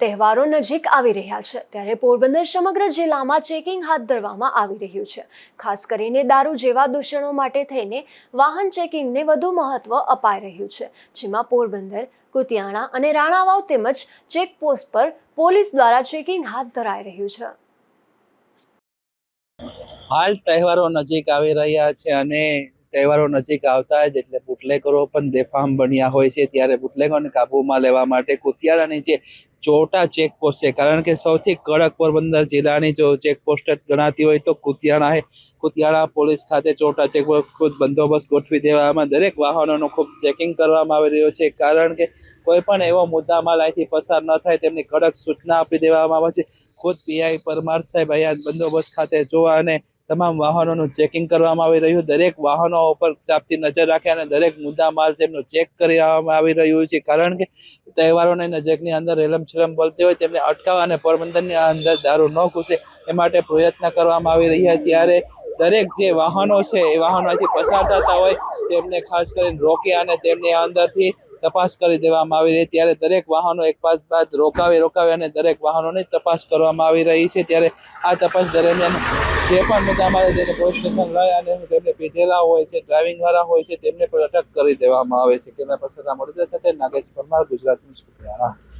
તહેવારો નજીક આવી રહ્યા છે. ત્યારે પોરબંદર સમગ્ર જિલ્લામાં ચેકિંગ હાથ ધરવામાં આવી રહ્યું છે. ખાસ કરીને દારૂ જેવા દૂષણો માટે થઈને વાહન ચેકિંગને વધુ મહત્વ અપાઈ રહ્યું છે. જેમાં પોરબંદર, કુતિયાણા અને રાણાવાવ તેમજ ચેકપોસ્ટ પર પોલીસ દ્વારા ચેકિંગ હાથ ધરાઈ રહ્યું છે. હાલ તહેવારો નજીક આવી રહ્યા છે અને તહેવારો નજીક આવતા જ એટલે બુટલેગરો પણ બેફામ બન્યા હોય છે. ત્યારે બુટલેગરોને કાબૂમાં લેવા માટે કુતિયાણાની જે ચોટા ચેકપોસ્ટ છે, કારણ કે સૌથી કડક પોરબંદર જિલ્લાની જો ચેકપોસ્ટ ગણાતી હોય તો કુતિયાણા કુતિયાણા પોલીસ ખાતે ચોટા ચેકપોસ્ટ ખુદ બંદોબસ્ત ગોઠવી દેવામાં દરેક વાહનોનું ખૂબ ચેકિંગ કરવામાં આવી રહ્યું છે. કારણ કે કોઈ પણ એવો મુદ્દામાં અહીંથી પસાર ન થાય, તેમની કડક સૂચના આપી દેવામાં આવે છે. ખુદ પીઆઈ પરમાર સાહેબ અહીંયા બંદોબસ્ત ખાતે જોવા અને તમામ વાહનોનું ચેકિંગ કરવામાં આવી રહ્યું. દરેક વાહનો ઉપર ચાપતી નજર રાખે અને દરેક મુદ્દા માલ તેમનું ચેક કરવામાં આવી રહ્યું છે. કારણ કે તહેવારોને નજીકની અંદર રેલમછેલમ બોલતી હોય તેમને અટકાવવા અને પોરબંદરની અંદર દારૂ ન ઘૂસે એ માટે પ્રયત્ન કરવામાં આવી રહ્યા. ત્યારે દરેક જે વાહનો છે એ વાહનોથી પસાર થતા હોય તેમને ખાસ કરીને રોકી અને તેમની અંદરથી તપાસ કરી દેવામાં આવી રહી ત્યારે દરેક વાહનો એક પાસ બાદ રોકાવી રોકાવી અને દરેક વાહનોની તપાસ કરવામાં આવી રહી છે. ત્યારે આ તપાસ દરમિયાન જે પણ મુદ્દામાં તેને પોલીસ સ્ટેશન લઈ અને તેમને પીધેલા હોય છે ડ્રાઇવિંગ વાળા હોય છે, તેમને પણ અટક કરી દેવામાં આવે છે. કેમેરા પર્સન મોડેલ સાથે નાગેશ પરમાર, ગુજરાત ન્યૂઝ